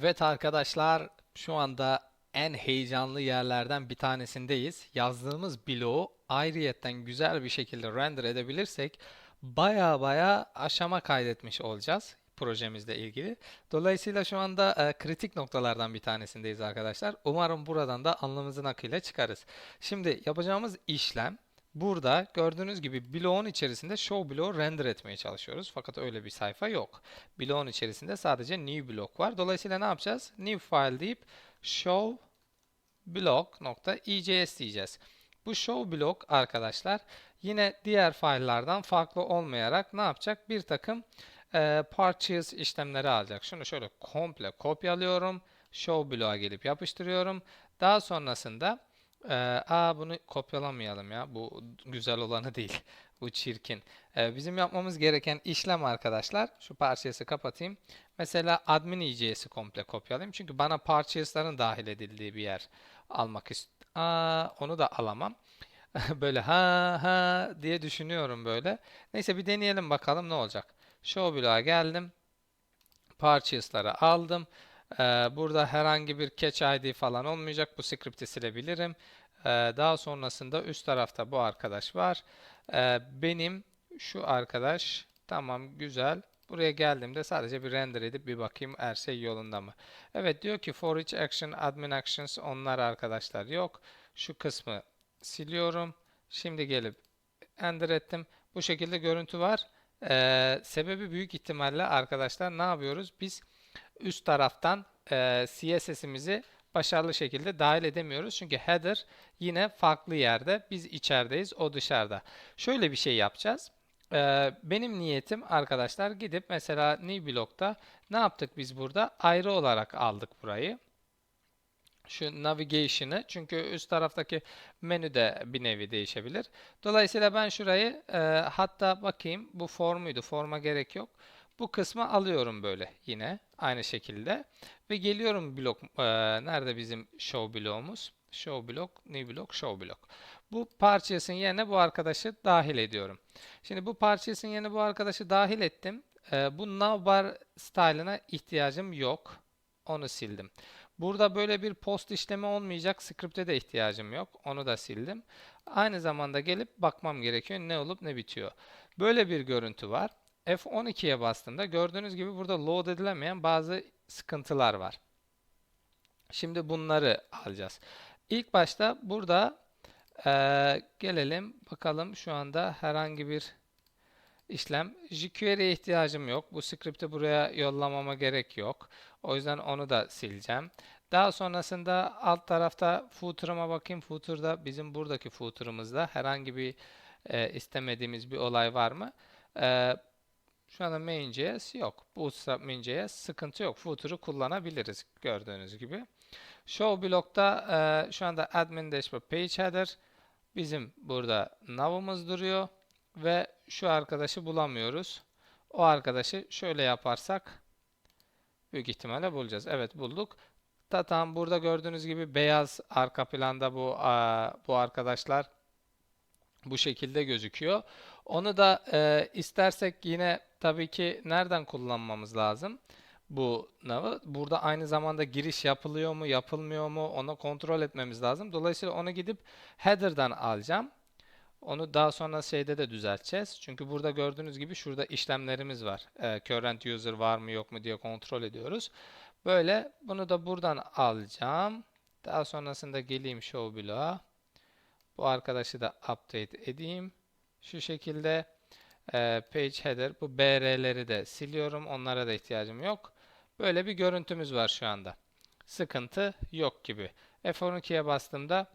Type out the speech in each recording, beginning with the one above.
Evet arkadaşlar şu anda en heyecanlı yerlerden bir tanesindeyiz. Yazdığımız bloğu ayrıyetten güzel bir şekilde render edebilirsek baya baya aşama kaydetmiş olacağız projemizle ilgili. Dolayısıyla şu anda e, kritik noktalardan bir tanesindeyiz arkadaşlar. Umarım buradan da alnımızın akıyla çıkarız. Şimdi yapacağımız işlem Burada gördüğünüz gibi bloğun içerisinde show bloğu render etmeye çalışıyoruz. Fakat öyle bir sayfa yok. Bloğun içerisinde sadece new blok var. Dolayısıyla ne yapacağız? New file deyip show block.ejs diyeceğiz. Bu show block arkadaşlar yine diğer file'lardan farklı olmayarak ne yapacak? Bir takım e, purchase işlemleri alacak. Şunu şöyle komple kopyalıyorum. Show bloğa gelip yapıştırıyorum. Daha sonrasında ee, aa bunu kopyalamayalım ya. Bu güzel olanı değil. Bu çirkin. Ee, bizim yapmamız gereken işlem arkadaşlar. Şu parçası kapatayım. Mesela admin IC'si komple kopyalayayım. Çünkü bana parçasların dahil edildiği bir yer almak ist. Aa, onu da alamam. böyle ha ha diye düşünüyorum böyle. Neyse bir deneyelim bakalım ne olacak. Show geldim. Parçasları aldım. Ee, burada herhangi bir catch ID falan olmayacak. Bu script'i silebilirim. Ee, daha sonrasında üst tarafta bu arkadaş var. Ee, benim şu arkadaş tamam güzel. Buraya geldiğimde sadece bir render edip bir bakayım her şey yolunda mı? Evet diyor ki for each action admin actions onlar arkadaşlar yok. Şu kısmı siliyorum. Şimdi gelip ender ettim. Bu şekilde görüntü var. Ee, sebebi büyük ihtimalle arkadaşlar ne yapıyoruz? Biz üst taraftan e, CSS'imizi başarılı şekilde dahil edemiyoruz. Çünkü header yine farklı yerde. Biz içerideyiz, o dışarıda. Şöyle bir şey yapacağız. Ee, benim niyetim arkadaşlar gidip mesela new blokta ne yaptık biz burada? Ayrı olarak aldık burayı. Şu navigation'ı çünkü üst taraftaki menü de bir nevi değişebilir. Dolayısıyla ben şurayı e, hatta bakayım bu formuydu. Forma gerek yok. Bu kısmı alıyorum böyle yine aynı şekilde ve geliyorum blok e, nerede bizim show bloğumuz? Show blok, new blok, show blok. Bu parçasının yerine bu arkadaşı dahil ediyorum. Şimdi bu parçasının yerine bu arkadaşı dahil ettim. E, bu navbar style'ına ihtiyacım yok. Onu sildim. Burada böyle bir post işlemi olmayacak. Script'e de ihtiyacım yok. Onu da sildim. Aynı zamanda gelip bakmam gerekiyor ne olup ne bitiyor. Böyle bir görüntü var. F12'ye bastığımda gördüğünüz gibi burada load edilemeyen bazı sıkıntılar var. Şimdi bunları alacağız. İlk başta burada e, gelelim bakalım şu anda herhangi bir işlem. jQuery'e ihtiyacım yok. Bu script'i buraya yollamama gerek yok. O yüzden onu da sileceğim. Daha sonrasında alt tarafta footer'ıma bakayım. Footer'da bizim buradaki footer'ımızda herhangi bir e, istemediğimiz bir olay var mı? E, şu anda main.js yok. Bootstrap main.js sıkıntı yok. Footer'ı kullanabiliriz gördüğünüz gibi. Show blokta e, şu anda admin dashboard page header. Bizim burada nav'ımız duruyor ve şu arkadaşı bulamıyoruz. O arkadaşı şöyle yaparsak büyük ihtimalle bulacağız. Evet bulduk. Ta tam burada gördüğünüz gibi beyaz arka planda bu bu arkadaşlar bu şekilde gözüküyor. Onu da e, istersek yine tabii ki nereden kullanmamız lazım? Bu nav'ı. Burada aynı zamanda giriş yapılıyor mu, yapılmıyor mu onu kontrol etmemiz lazım. Dolayısıyla onu gidip header'dan alacağım. Onu daha sonra şeyde de düzelteceğiz. Çünkü burada gördüğünüz gibi şurada işlemlerimiz var. E, current user var mı yok mu diye kontrol ediyoruz. Böyle bunu da buradan alacağım. Daha sonrasında geleyim show bloğa. Bu arkadaşı da update edeyim. Şu şekilde e, page header bu BR'leri de siliyorum. Onlara da ihtiyacım yok. Böyle bir görüntümüz var şu anda. Sıkıntı yok gibi. F12'ye bastığımda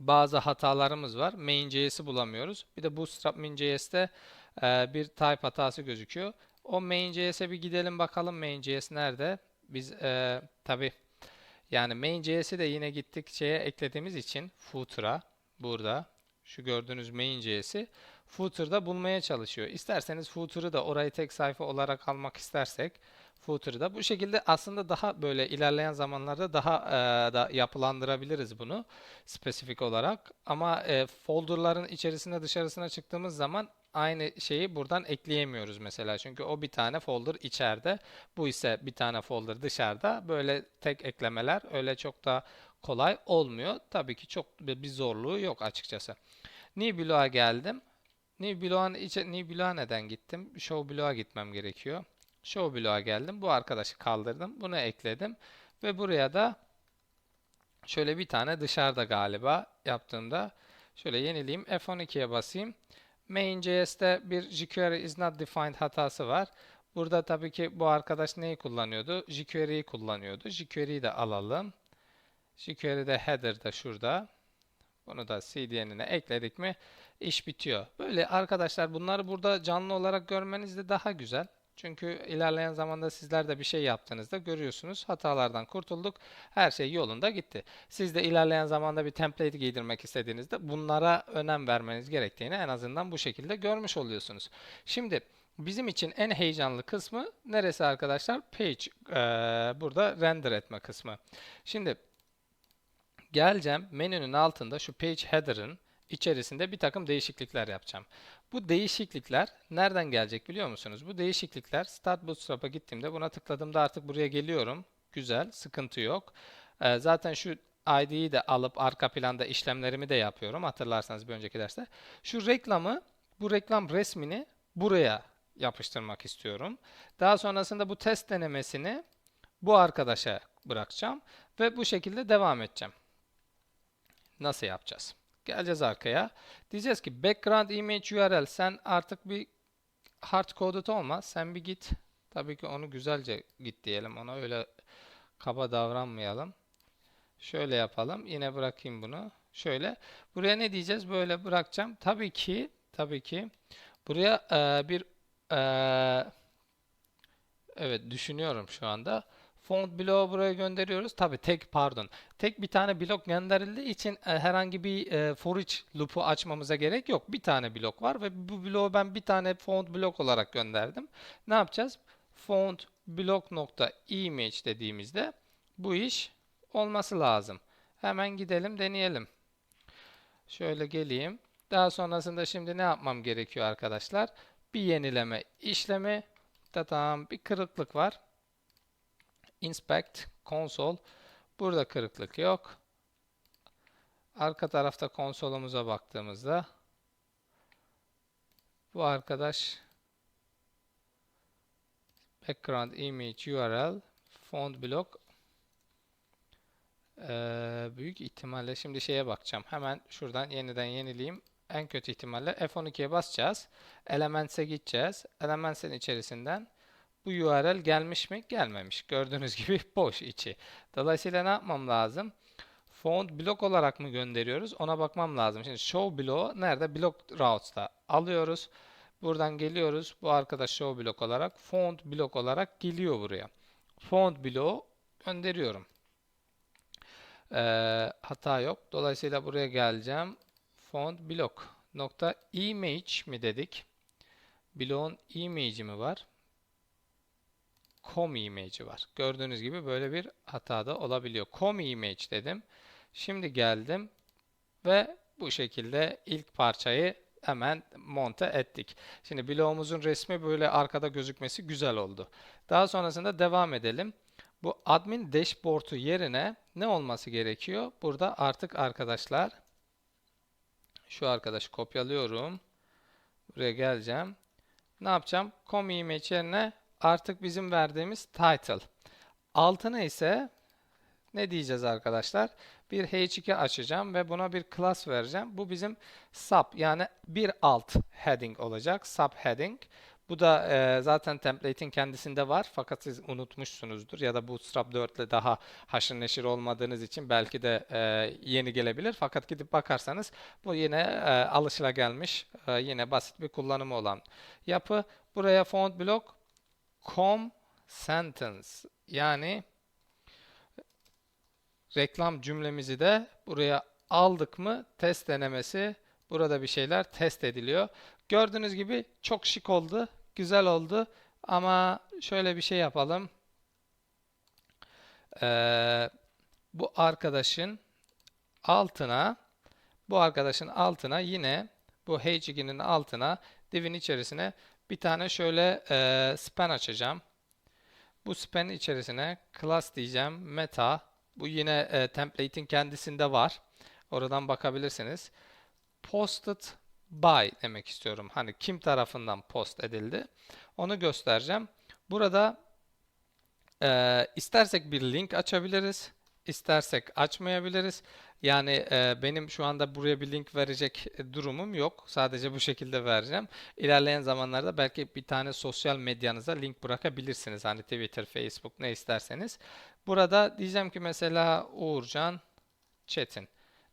bazı hatalarımız var. Main.js'i bulamıyoruz. Bir de Bootstrap Main.js'te e, bir type hatası gözüküyor. O Main.js'e bir gidelim bakalım Main.js nerede? Biz e, tabi yani Main.js'i de yine gittik şeye eklediğimiz için footer'a burada şu gördüğünüz Main.js'i footer'da bulmaya çalışıyor. İsterseniz footer'ı da orayı tek sayfa olarak almak istersek footer'ı da bu şekilde aslında daha böyle ilerleyen zamanlarda daha e, da yapılandırabiliriz bunu spesifik olarak. Ama e, folder'ların içerisine dışarısına çıktığımız zaman aynı şeyi buradan ekleyemiyoruz mesela. Çünkü o bir tane folder içeride, bu ise bir tane folder dışarıda. Böyle tek eklemeler öyle çok da kolay olmuyor. Tabii ki çok bir zorluğu yok açıkçası. New bloğa geldim. New bloğa neden gittim? Show bloğa gitmem gerekiyor. Show bloğa geldim. Bu arkadaşı kaldırdım. Bunu ekledim ve buraya da şöyle bir tane dışarıda galiba yaptığımda şöyle yenileyim. F12'ye basayım. Main.js'te bir jQuery is not defined hatası var. Burada tabii ki bu arkadaş neyi kullanıyordu? jQuery'yi kullanıyordu. jQuery'yi de alalım. jQuery'de header da şurada. Bunu da CDN'ine ekledik mi iş bitiyor. Böyle arkadaşlar bunları burada canlı olarak görmeniz de daha güzel. Çünkü ilerleyen zamanda sizler de bir şey yaptığınızda görüyorsunuz. Hatalardan kurtulduk. Her şey yolunda gitti. Siz de ilerleyen zamanda bir template giydirmek istediğinizde bunlara önem vermeniz gerektiğini en azından bu şekilde görmüş oluyorsunuz. Şimdi bizim için en heyecanlı kısmı neresi arkadaşlar? Page eee, burada render etme kısmı. Şimdi geleceğim menünün altında şu page header'ın içerisinde bir takım değişiklikler yapacağım. Bu değişiklikler nereden gelecek biliyor musunuz? Bu değişiklikler Start Bootstrap'a gittiğimde buna tıkladığımda artık buraya geliyorum. Güzel, sıkıntı yok. Ee, zaten şu ID'yi de alıp arka planda işlemlerimi de yapıyorum. Hatırlarsanız bir önceki derste. Şu reklamı, bu reklam resmini buraya yapıştırmak istiyorum. Daha sonrasında bu test denemesini bu arkadaşa bırakacağım ve bu şekilde devam edeceğim. Nasıl yapacağız? Geleceğiz arkaya. Diyeceğiz ki background image URL sen artık bir hard coded olma. Sen bir git. Tabii ki onu güzelce git diyelim. Ona öyle kaba davranmayalım. Şöyle yapalım. Yine bırakayım bunu. Şöyle. Buraya ne diyeceğiz? Böyle bırakacağım. Tabii ki tabii ki buraya eee, bir eee, evet düşünüyorum şu anda. Font bloğu buraya gönderiyoruz. Tabii tek pardon. Tek bir tane blok gönderildiği için e, herhangi bir e, for each loop'u açmamıza gerek yok. Bir tane blok var ve bu bloğu ben bir tane font blok olarak gönderdim. Ne yapacağız? Font blok nokta image dediğimizde bu iş olması lazım. Hemen gidelim deneyelim. Şöyle geleyim. Daha sonrasında şimdi ne yapmam gerekiyor arkadaşlar? Bir yenileme işlemi. Tamam bir kırıklık var. Inspect console. Burada kırıklık yok. Arka tarafta konsolumuza baktığımızda bu arkadaş background image URL font block Ee, büyük ihtimalle şimdi şeye bakacağım. Hemen şuradan yeniden yenileyim. En kötü ihtimalle F12'ye basacağız. Elements'e gideceğiz. Elements'in içerisinden bu URL gelmiş mi? Gelmemiş. Gördüğünüz gibi boş içi. Dolayısıyla ne yapmam lazım? Font blok olarak mı gönderiyoruz? Ona bakmam lazım. Şimdi show bloğu nerede? Block routes'ta alıyoruz. Buradan geliyoruz. Bu arkadaş show blok olarak font blok olarak geliyor buraya. Font bloğu gönderiyorum. Ee, hata yok. Dolayısıyla buraya geleceğim. Font blok nokta image mi dedik? Bloğun image'i mi var? Com image'i var. Gördüğünüz gibi böyle bir hata da olabiliyor. Com image dedim. Şimdi geldim ve bu şekilde ilk parçayı hemen monte ettik. Şimdi bloğumuzun resmi böyle arkada gözükmesi güzel oldu. Daha sonrasında devam edelim. Bu admin dashboard'u yerine ne olması gerekiyor? Burada artık arkadaşlar şu arkadaşı kopyalıyorum. Buraya geleceğim. Ne yapacağım? Com image yerine artık bizim verdiğimiz title. Altına ise ne diyeceğiz arkadaşlar? Bir H2 açacağım ve buna bir class vereceğim. Bu bizim sub yani bir alt heading olacak. Subheading. Bu da e, zaten template'in kendisinde var fakat siz unutmuşsunuzdur ya da Bootstrap 4 ile daha haşır neşir olmadığınız için belki de e, yeni gelebilir. Fakat gidip bakarsanız bu yine e, alışılagelmiş e, yine basit bir kullanımı olan yapı. Buraya font block com sentence yani reklam cümlemizi de buraya aldık mı test denemesi burada bir şeyler test ediliyor. Gördüğünüz gibi çok şık oldu, güzel oldu ama şöyle bir şey yapalım. Ee, bu arkadaşın altına bu arkadaşın altına yine bu H2'nin altına divin içerisine bir tane şöyle e, span açacağım. Bu span'in içerisine class diyeceğim. Meta. Bu yine e, template'in kendisinde var. Oradan bakabilirsiniz. Posted by demek istiyorum. Hani kim tarafından post edildi. Onu göstereceğim. Burada e, istersek bir link açabiliriz. İstersek açmayabiliriz. Yani e, benim şu anda buraya bir link verecek durumum yok. Sadece bu şekilde vereceğim. İlerleyen zamanlarda belki bir tane sosyal medyanıza link bırakabilirsiniz. Hani Twitter, Facebook ne isterseniz. Burada diyeceğim ki mesela Uğurcan Çetin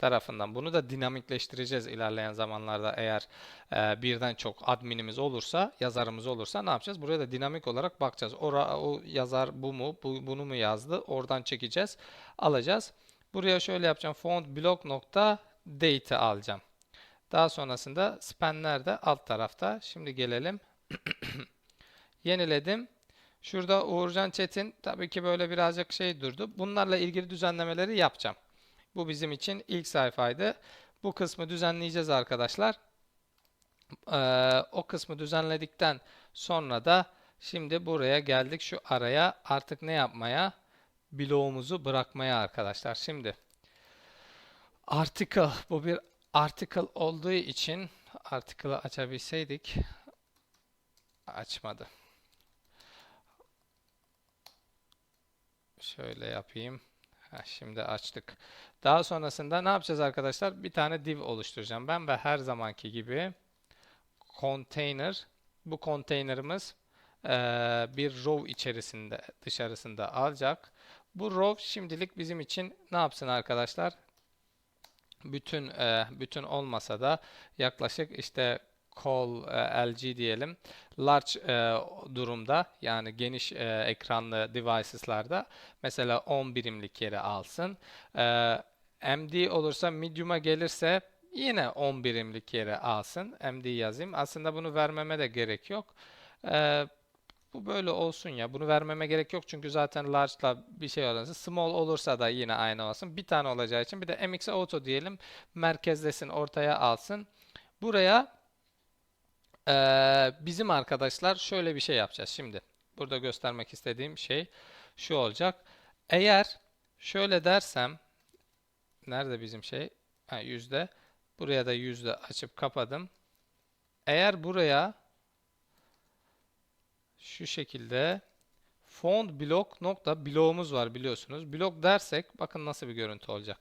tarafından. Bunu da dinamikleştireceğiz ilerleyen zamanlarda eğer e, birden çok adminimiz olursa, yazarımız olursa ne yapacağız? Buraya da dinamik olarak bakacağız. Ora, o yazar bu mu, bu, bunu mu yazdı? Oradan çekeceğiz, alacağız. Buraya şöyle yapacağım. Font blok nokta date alacağım. Daha sonrasında spanner de alt tarafta. Şimdi gelelim. Yeniledim. Şurada Uğurcan Çetin tabii ki böyle birazcık şey durdu. Bunlarla ilgili düzenlemeleri yapacağım. Bu bizim için ilk sayfaydı. Bu kısmı düzenleyeceğiz arkadaşlar. Ee, o kısmı düzenledikten sonra da şimdi buraya geldik şu araya artık ne yapmaya? Bloğumuzu bırakmaya arkadaşlar. Şimdi article bu bir article olduğu için article'ı açabilseydik açmadı. Şöyle yapayım. Şimdi açtık. Daha sonrasında ne yapacağız arkadaşlar? Bir tane div oluşturacağım ben ve her zamanki gibi container bu container'ımız bir row içerisinde dışarısında alacak. Bu row şimdilik bizim için ne yapsın arkadaşlar? Bütün bütün olmasa da yaklaşık işte call e, LG diyelim large e, durumda yani geniş e, ekranlı devices'larda mesela 10 birimlik yeri alsın. E, MD olursa medium'a gelirse yine 10 birimlik yere alsın. MD yazayım. Aslında bunu vermeme de gerek yok. E, bu böyle olsun ya. Bunu vermeme gerek yok çünkü zaten large'la bir şey olursa small olursa da yine aynı olsun. Bir tane olacağı için bir de MX Auto diyelim. Merkezlesin, ortaya alsın. Buraya ee, bizim arkadaşlar şöyle bir şey yapacağız. Şimdi burada göstermek istediğim şey şu olacak. Eğer şöyle dersem nerede bizim şey? Ha, yüzde. Buraya da yüzde açıp kapadım. Eğer buraya şu şekilde font blok nokta bloğumuz var biliyorsunuz. Blok dersek bakın nasıl bir görüntü olacak.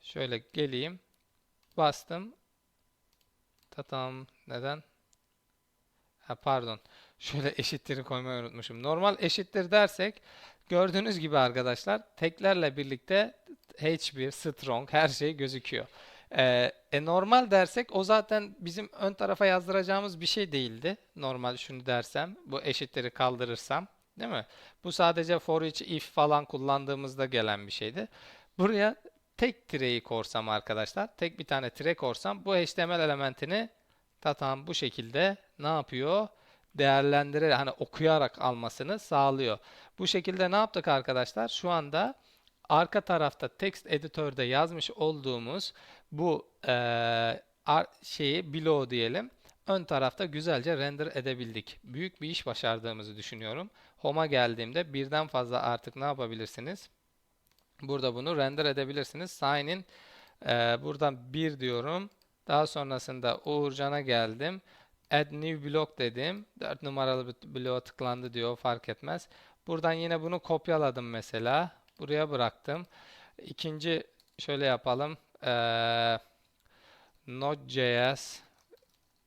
Şöyle geleyim. Bastım. Tatam. Neden? Ha, pardon. Şöyle eşitleri koymayı unutmuşum. Normal eşittir dersek gördüğünüz gibi arkadaşlar teklerle birlikte H1, strong her şey gözüküyor. Ee, e normal dersek o zaten bizim ön tarafa yazdıracağımız bir şey değildi. Normal şunu dersem bu eşitleri kaldırırsam değil mi? Bu sadece for each if falan kullandığımızda gelen bir şeydi. Buraya tek tireyi korsam arkadaşlar tek bir tane tire korsam bu HTML elementini Tatam bu şekilde ne yapıyor? Değerlendirerek hani okuyarak almasını sağlıyor. Bu şekilde ne yaptık arkadaşlar? Şu anda arka tarafta text editörde yazmış olduğumuz bu e, şeyi below diyelim. Ön tarafta güzelce render edebildik. Büyük bir iş başardığımızı düşünüyorum. Home'a geldiğimde birden fazla artık ne yapabilirsiniz? Burada bunu render edebilirsiniz. Sign in e, buradan 1 diyorum. Daha sonrasında Uğurcan'a geldim. Add new block dedim. 4 numaralı bir bloğa tıklandı diyor fark etmez. Buradan yine bunu kopyaladım mesela. Buraya bıraktım. İkinci şöyle yapalım. Ee, Node.js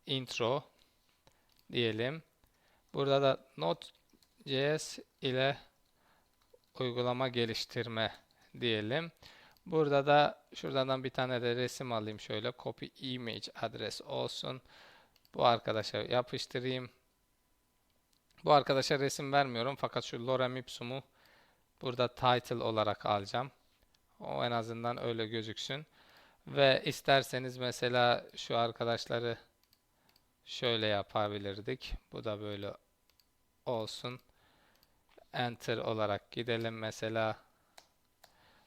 intro diyelim. Burada da Node.js ile uygulama geliştirme diyelim. Burada da şuradan bir tane de resim alayım şöyle. Copy image adres olsun. Bu arkadaşa yapıştırayım. Bu arkadaşa resim vermiyorum fakat şu lorem ipsum'u burada title olarak alacağım. O en azından öyle gözüksün. Ve isterseniz mesela şu arkadaşları şöyle yapabilirdik. Bu da böyle olsun. Enter olarak gidelim mesela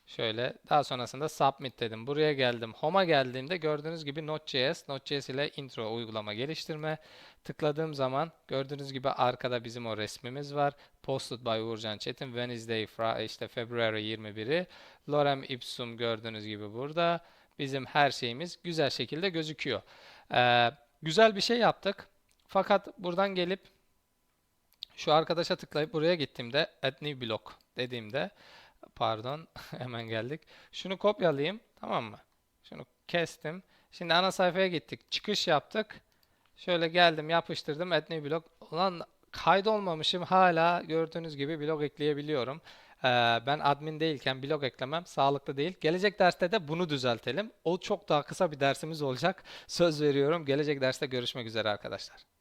Şöyle daha sonrasında submit dedim. Buraya geldim. Home'a geldiğimde gördüğünüz gibi Node.js, Node.js ile intro uygulama geliştirme. Tıkladığım zaman gördüğünüz gibi arkada bizim o resmimiz var. Posted by Uğurcan Çetin. Wednesday, işte February 21'i. Lorem Ipsum gördüğünüz gibi burada. Bizim her şeyimiz güzel şekilde gözüküyor. Ee, güzel bir şey yaptık. Fakat buradan gelip şu arkadaşa tıklayıp buraya gittiğimde add new block dediğimde pardon hemen geldik. Şunu kopyalayayım tamam mı? Şunu kestim. Şimdi ana sayfaya gittik. Çıkış yaptık. Şöyle geldim yapıştırdım add new block. Ulan kaydolmamışım hala gördüğünüz gibi blog ekleyebiliyorum. Ee, ben admin değilken blog eklemem sağlıklı değil. Gelecek derste de bunu düzeltelim. O çok daha kısa bir dersimiz olacak. Söz veriyorum. Gelecek derste görüşmek üzere arkadaşlar.